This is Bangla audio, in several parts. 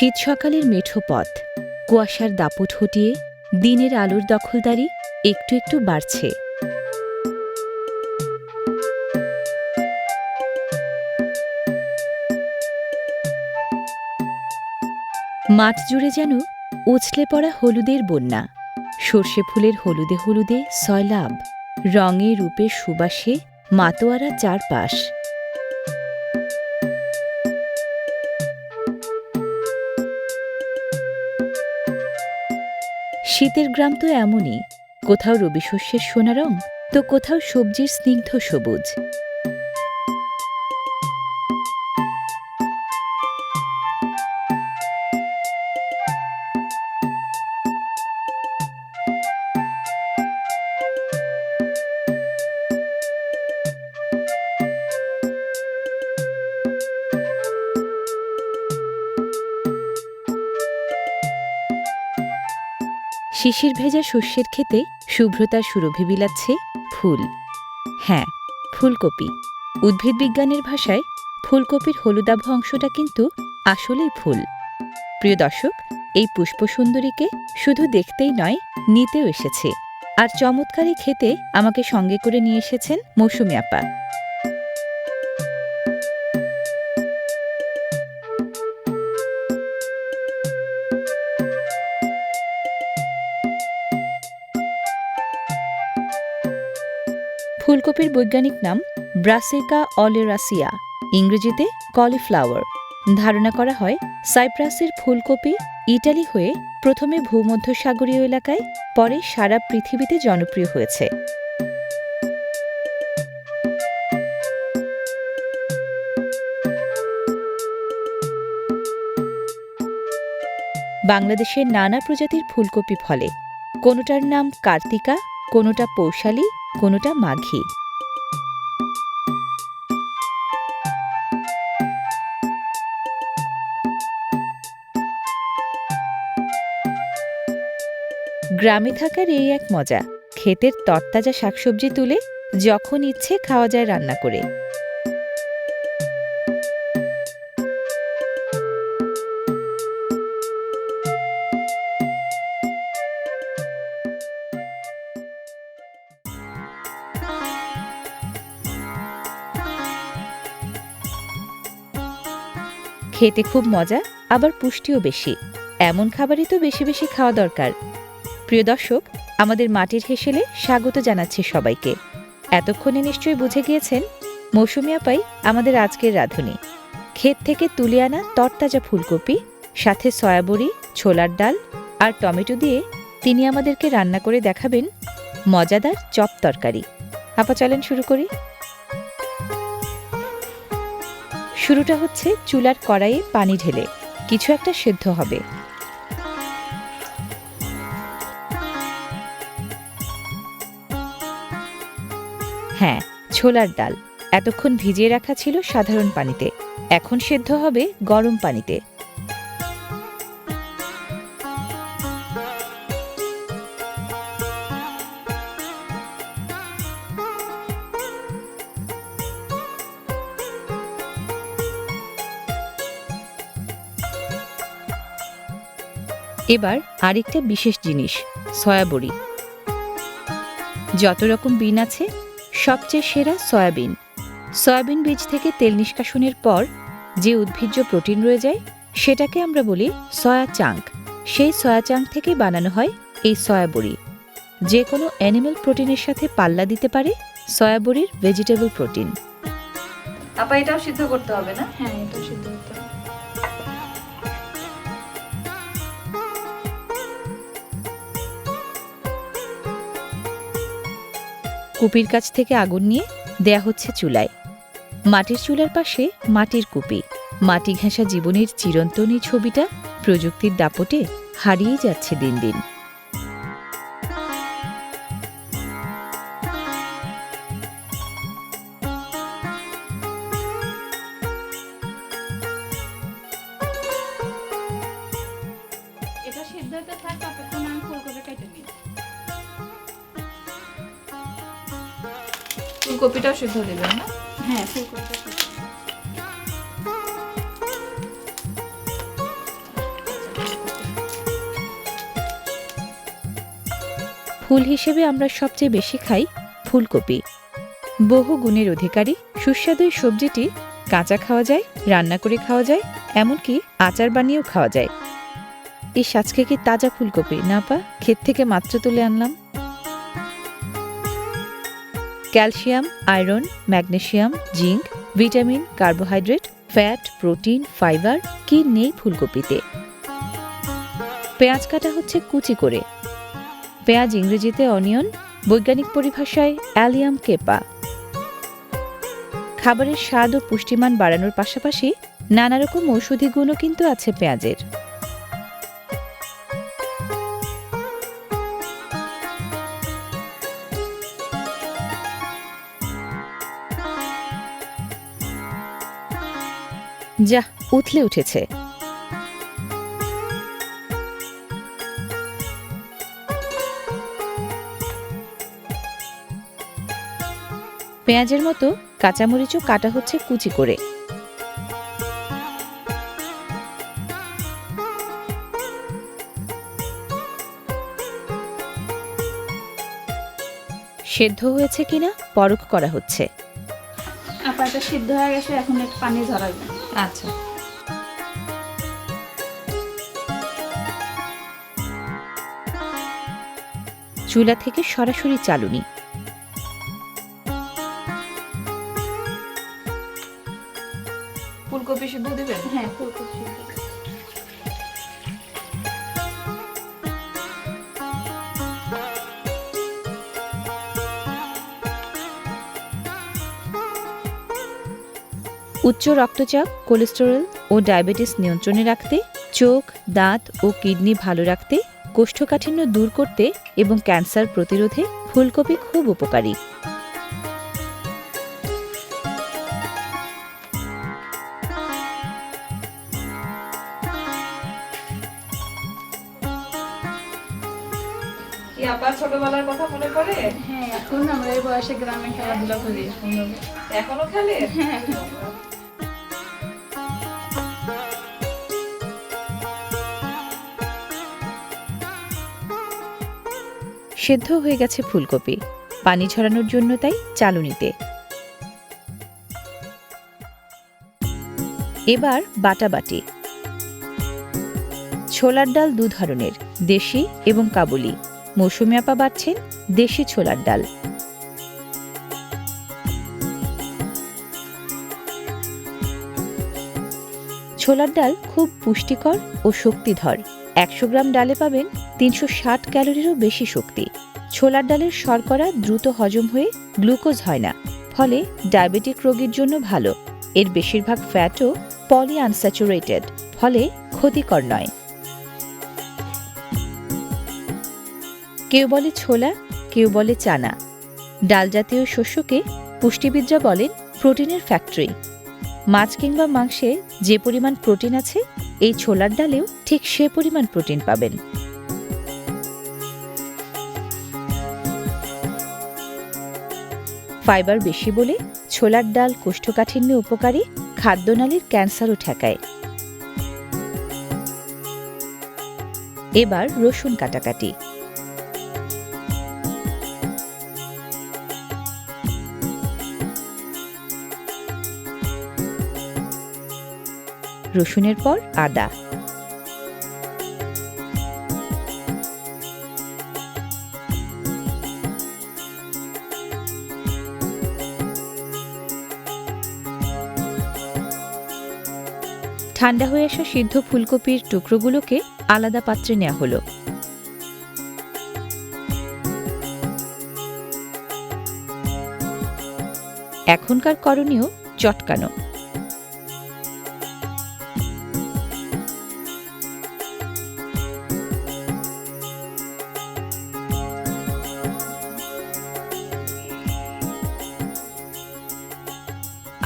শীত সকালের মেঠো পথ। কুয়াশার দাপট হটিয়ে দিনের আলোর দখলদারি একটু একটু বাড়ছে। মাঠ জুড়ে যেন উছলে পড়া হলুদের বন্যা। সর্ষে ফুলের হলুদে হলুদে সয়লাভ রঙে রূপে সুবাসে মাতোয়ারা চারপাশ। শীতের গ্রাম তো এমনই। কোথাও রবি শস্যের সোনা রং তো কোথাও সবজির স্নিগ্ধ সবুজ। শিশির ভেজা শস্যের ক্ষেতে শুভ্রতার সুরভি বিলাচ্ছে ফুল। হ্যাঁ ফুলকপি। উদ্ভিদ বিজ্ঞানের ভাষায় ফুলকপির হলুদাভ অংশটা কিন্তু আসলেই ফুল। প্রিয় দর্শক, এই পুষ্পসুন্দরীকে শুধু দেখতেই নয়, নিতেও এসেছে। আর চমৎকারী খেতে আমাকে সঙ্গে করে নিয়ে এসেছেন মৌসুমি আপা। ফুলকপির বৈজ্ঞানিক নাম ব্রাসিকা অলেরাসিয়া, ইংরেজিতে কলিফ্লাওয়ার। ধারণা করা হয়, সাইপ্রাসের ফুলকপি ইটালি হয়ে প্রথমে ভূমধ্যসাগরীয় এলাকায়, পরে সারা পৃথিবীতে জনপ্রিয় হয়েছে। বাংলাদেশের নানা প্রজাতির ফুলকপি ফলে, কোনোটার নাম কার্তিকা, কোনোটা পৌশালী কোনোটা মাঘি। গ্রামে থাকার এই এক মজা, ক্ষেতের তরতাজা শাকসবজি তুলে যখন ইচ্ছে খাওয়া যায় রান্না করে। খেতে খুব মজা, আবার পুষ্টিও বেশি। এমন খাবারই তো বেশি বেশি খাওয়া দরকার। প্রিয় দর্শক, আমাদের মাটির হেসেলে স্বাগত জানাচ্ছি সবাইকে। এতক্ষণে নিশ্চয়ই বুঝে গিয়েছেন, মৌসুমি আপাই আমাদের আজকের রাঁধুনি। ক্ষেত থেকে তুলে আনা তরতাজা ফুলকপি, সাথে সয়াবড়ি, ছোলার ডাল আর টমেটো দিয়ে তিনি আমাদেরকে রান্না করে দেখাবেন মজাদার চপ তরকারি। আপা চলেন শুরু করি। শুরুটা হচ্ছে চুলার কড়াইয়ে পানি ঢেলে। কিছু একটা সেদ্ধ হবে। হ্যাঁ ছোলার ডাল। এতক্ষণ ভিজিয়ে রাখা ছিল সাধারণ পানিতে। এখন সেদ্ধ হবে গরম পানিতে। এবার আরেকটা বিশেষ জিনিস সয়াবড়ি। যত রকম বিন আছে সবচেয়ে সেরা সয়াবিন। সয়াবিন বীজ থেকে তেল নিষ্কাশনের পর যে উদ্ভিজ্জ প্রোটিন রয়ে যায় সেটাকে আমরা বলি সয়া চাঙ্ক। সেই সয়া চাঙ্ক থেকে বানানো হয় এই সয়াবড়ি। যে কোনো অ্যানিমেল প্রোটিনের সাথে পাল্লা দিতে পারে সয়াবড়ির ভেজিটেবল প্রোটিন। আপা এটাও সিদ্ধ করতে হবে না? হ্যাঁ এটা কুপির কাছ থেকে আগুন নিয়ে দেয়া হচ্ছে চুলায়। মাটির চুলার পাশে মাটির কুপি। মাটি ঘেঁষা জীবনের চিরন্তন ছবিটা প্রযুক্তির দাপটে হারিয়ে যাচ্ছে দিন দিন। ফুলকপিটাও সিদ্ধ দেবেন না? হ্যাঁ ফুল হিসেবে আমরা সবচেয়ে বেশি খাই ফুলকপি। বহু গুণের অধিকারী সুস্বাদু সবজিটি কাঁচা খাওয়া যায় রান্না করে খাওয়া যায় এমনকি আচার বানিয়েও খাওয়া যায়। ইস আজকে কি তাজা ফুলকপি না পা? ক্ষেত থেকে মাত্র তুলে আনলাম। Calcium, iron, magnesium, zinc, vitamin, carbohydrate, fat, protein, fibre কি নেই ফুলকপিতে। পেঁয়াজ কাটা হচ্ছে কুচি করে। পেঁয়াজ ইংরেজিতে অনিয়ন, বৈজ্ঞানিক পরিভাষায় অ্যালিয়াম কেপা। খাবারের স্বাদ ও পুষ্টিমান বাড়ানোর পাশাপাশি নানা রকম ঔষধি গুণও কিন্তু আছে পেঁয়াজের। যা উথলে উঠেছে। পেঁয়াজের মতো কাঁচামরিচও কাটা হচ্ছে কুচি করে। সেদ্ধ হয়েছে কিনা পরখ করা হচ্ছে। আপা এটা সিদ্ধ হয়ে গেছে, এখন একটু পানি ঝরাবে আচ্ছা। চুলা থেকে সরাসরি চালুনি। ফুলকপি সিদ্ধ দেবেন? হ্যাঁ ফুলকপি। উচ্চ রক্তচাপ কোলেস্টেরল ও ডায়াবেটিস নিয়ন্ত্রণে রাখতে চোখ দাঁত ও কিডনি ভালো রাখতে কোষ্ঠকাঠিন্য দূর করতে এবং ক্যান্সার প্রতিরোধে ফুলকপি খুব উপকারী। কি আবার ছোটবেলার কথা মনে পড়ে? হ্যাঁ এখন আমরা এই বয়সে গ্রামে খেলাধুলা করি এখনও খেলে? সেদ্ধ হয়ে গেছে ফুলকপি। পানি ছড়ানোর জন্য তাই চালুনিতে। এবার বাটাবাটি ছোলার ডাল দু ধরনের, দেশি এবং কাবুলি। মৌসুমি আপা বাটছেন দেশি ছোলার ডাল। ছোলার ডাল খুব পুষ্টিকর ও শক্তিধর। একশো গ্রাম ডালে পাবেন তিনশো ষাট ক্যালোরিরও বেশি শক্তি। ছোলার ডালের শর্করা দ্রুত হজম হয়ে গ্লুকোজ হয় না, ফলে ডায়াবেটিক রোগীর জন্য ভালো। এর বেশিরভাগ ফ্যাটও পলি আনস্যাচুরেটেড ফলে ক্ষতিকর নয়। কেউ বলে ছোলা, কেউ বলে চানা। ডাল জাতীয় শস্যকে পুষ্টিবিদরা বলেন প্রোটিনের ফ্যাক্টরি। মাছ কিংবা মাংসে যে পরিমাণ প্রোটিন আছে এই ছোলার ডালেও ঠিক সে পরিমাণ প্রোটিন পাবেন। ফাইবার বেশি বলে ছোলার ডাল কোষ্ঠকাঠিন্য উপকারী খাদ্যনালীর ক্যান্সারও ঠেকায়। এবার রসুন কাটাকাটি। রসুনের পর আদা। ঠান্ডা হয়ে আসা সিদ্ধ ফুলকপির টুকরোগুলোকে আলাদা পাত্রে নেওয়া হলো। এখনকার করণীয় চটকানো।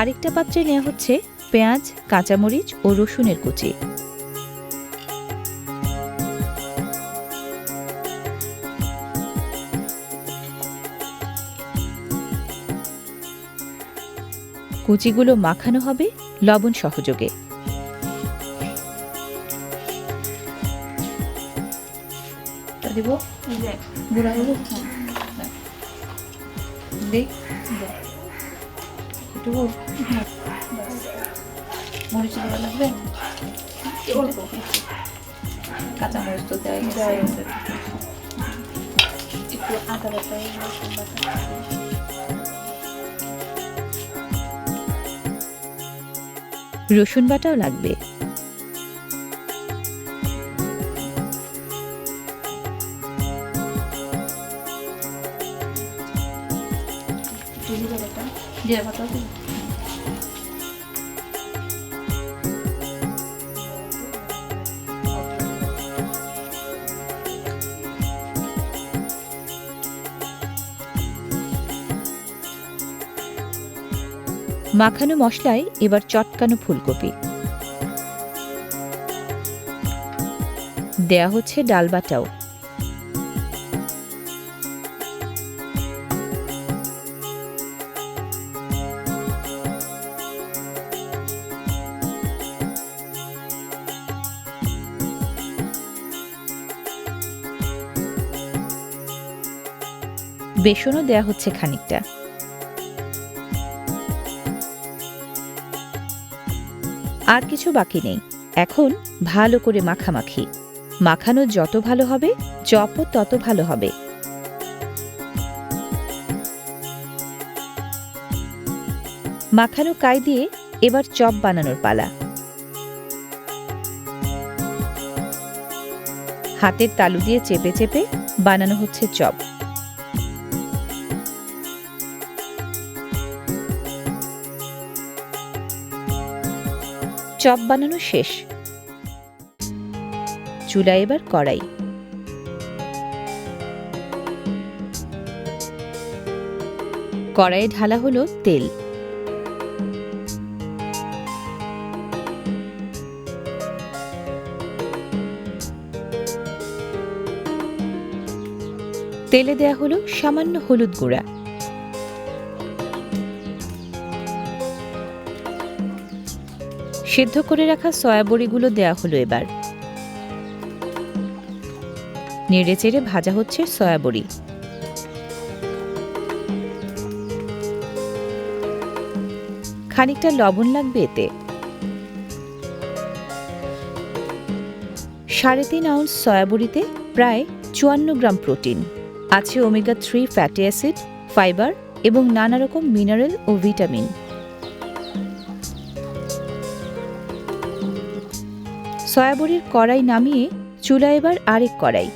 আরেকটা পাত্রে নেওয়া হচ্ছে পেঁয়াজ, কাঁচামরিচ ও রসুনের কুচি। কুচিগুলো মাখানো হবে লবণ সহযোগে। দিব? এই যে, গুঁড়া হলুদ দিই একটু মরিচ গুঁড়া লাগবে। অল্প। কাঁচা মরিচ তো দেওয়া গেছে একটু আদা বাটা রসুন বাটা। রসুন বাটাও লাগবে। মাখানো মশলায় এবার চটকানো ফুলকপি। দেয়া হচ্ছে ডাল বাটাও। বেসনও দেয়া হচ্ছে খানিকটা। আর কিছু বাকি নেই। এখন ভালো করে মাখামাখি। মাখানো যত ভালো হবে চপও তত ভালো হবে। মাখানো কাই দিয়ে এবার চপ বানানোর পালা। হাতের তালু দিয়ে চেপে চেপে বানানো হচ্ছে চপ। চপ বানানো শেষ। চুলা এবার কড়াই। কড়াইয়ে ঢালা হলো তেল। তেলে দেয়া হলো সামান্য হলুদ গুঁড়া। সিদ্ধ করে রাখা সয়াবড়িগুলো দেয়া হলো এবার। নেড়ে চেড়ে ভাজা হচ্ছে সয়াবড়ি। খানিকটা লবণ লাগবে এতে। সাড়ে তিন আউন্স সয়াবড়িতে প্রায় চুয়ান্ন গ্রাম প্রোটিন, আছে omega three fatty acid, fibre এবং নানা রকম মিনারেল ও ভিটামিন। সয়াবড়ির কড়াই নামিয়ে চুলা এবার আরেক কড়াই।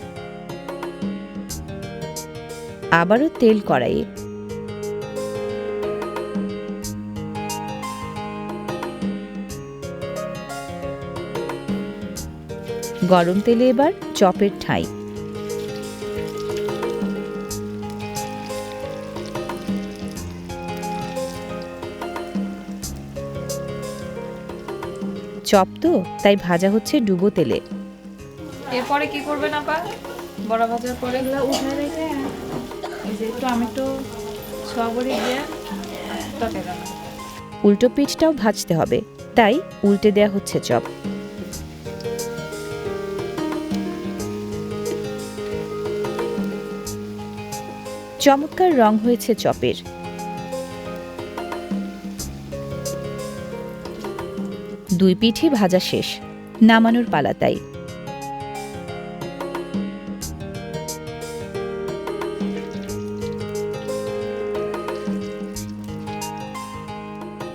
আবারও তেল কড়াইয়ে। গরম তেলে এবার চপের ঠাই। চপ তো তাই ভাজা হচ্ছে ডুবো তেলে। এরপরে কি করবেন আপা? বড়া ভাজার পরে এগুলো উঠে রেখে এই যে টমেটো সবরি দিয়ে উল্টো পিঠটাও ভাজতে হবে তাই উল্টে দেয়া হচ্ছে চপ। চমৎকার রং হয়েছে চপের। দুই পিঠই ভাজা শেষ, নামানোর পালা তাই।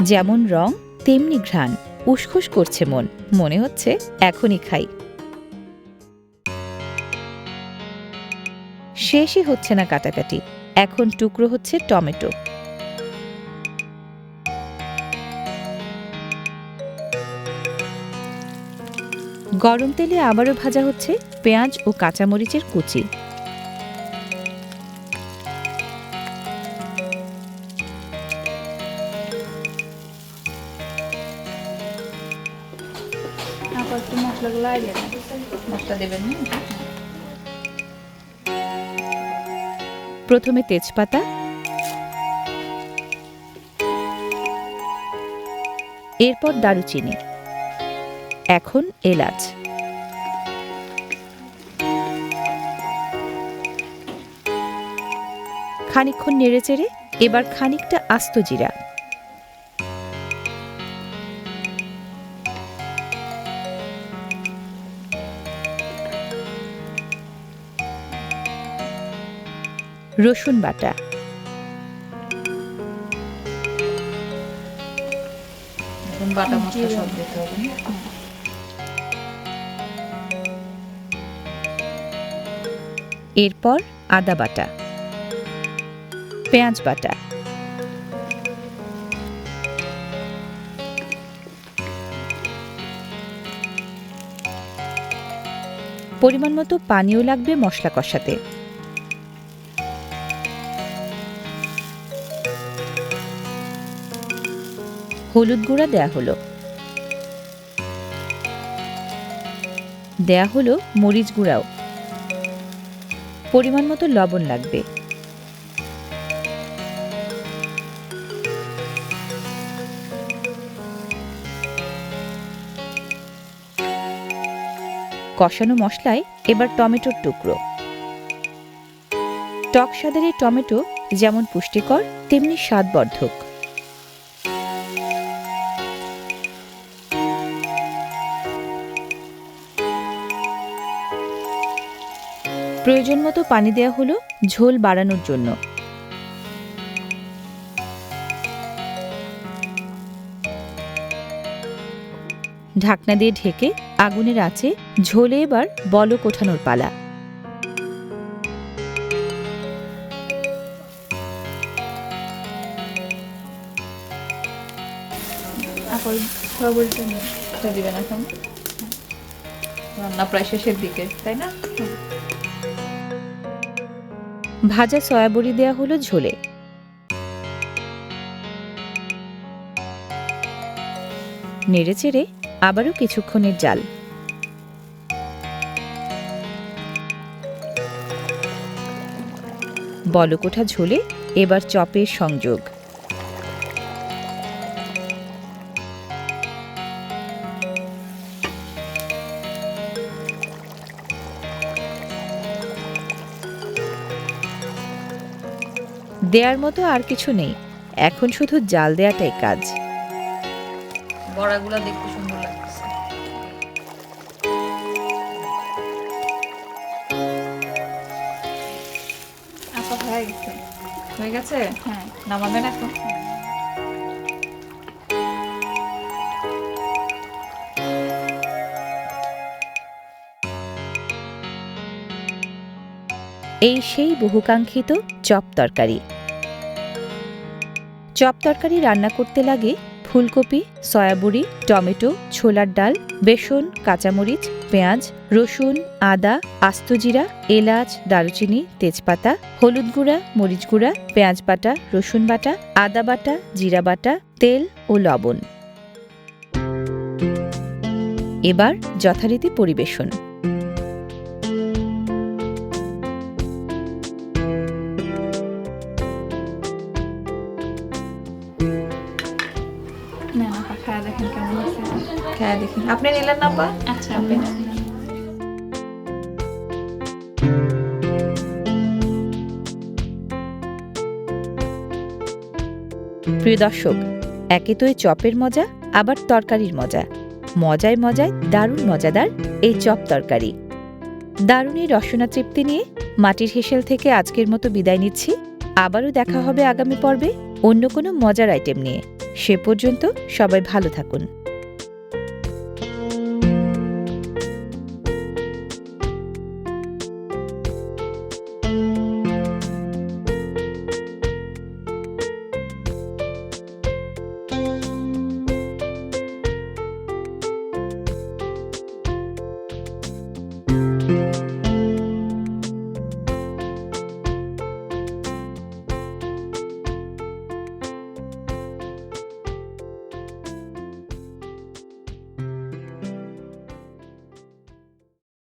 যেমন রং, তেমনি ঘ্রাণ, উসখুস করছে মন, মনে হচ্ছে এখনই খাই। শেষই হচ্ছে না কাটাকাটি, এখন টুকরো হচ্ছে টমেটো। গরম তেলে আবারও ভাজা হচ্ছে পেঁয়াজ ও কাঁচামরিচের কুচি। মশলাগুলো আগে মশলা দেবেন প্রথমে তেজপাতা। এরপর দারুচিনি। এখন এলাচ। খানিকক্ষণ নেড়েচেড়ে এবার খানিকটা আস্ত জিরা। রসুন বাটা। বাটা মশলা সব দিতে হবে এরপর আদা বাটা। পেঁয়াজ বাটা। পরিমাণ মতো পানিও লাগবে মশলা কষাতে। হলুদ গুঁড়া দেয়া হলো। দেয়া হলো মরিচ গুঁড়াও। পরিমাণ মতো লবণ লাগবে। কষানো মশলায় এবার টমেটোর টুকরো। টক স্বাদের এই টমেটো যেমন পুষ্টিকর, তেমনি স্বাদবর্ধক। প্রয়োজন মতো পানি দেওয়া হলো ঝোল বাড়ানোর জন্য। ঢাকনা দিয়ে ঢেকে আগুনের আঁচে ঝোলে এবার বলক ওঠানোর পালা। দিবেন এখন। রান্না প্রায় শেষের দিকে তাই না? ভাজা সয়াবড়ি দেয়া হলো ঝোলে। নেড়েচেড়ে আবারও কিছুক্ষণের জাল। বলকোঠা ঝোলে এবার চপের সংযোগ। দেয়ার মতো আর কিছু নেই। এখন শুধু জাল দেয়াটাই কাজ। বড়াগুলো দেখতে হয়ে গেছে? হ্যাঁ। নামাবেন এখন। এই সেই বহুকাঙ্ক্ষিত চপ তরকারি। চপ তরকারি রান্না করতে লাগে ফুলকপি সয়াবড়ি টমেটো ছোলার ডাল বেসন কাঁচামরিচ পেঁয়াজ রসুন আদা আস্ত জিরা এলাচ দারুচিনি তেজপাতা হলুদ গুঁড়া মরিচ গুঁড়া পেঁয়াজ বাটা রসুন বাটা আদা বাটা জিরা বাটা তেল ও লবণ। এবার যথারীতি পরিবেশন। খাওয়া দেখেন কেমন আছে হ্যাঁ দেখি। আপনি নিলেন না আচ্ছা আপনি প্রিয় দর্শক, একে তো চপের মজা, আবার তরকারির মজা। মজায় মজায় দারুণ মজাদার এই চপ তরকারি। দারুণ এই রসনা তৃপ্তি নিয়ে মাটির হেসেল থেকে আজকের মতো বিদায় নিচ্ছি। আবারও দেখা হবে আগামী পর্বে অন্য কোনো মজার আইটেম নিয়ে। সে পর্যন্ত সবাই ভালো থাকুন।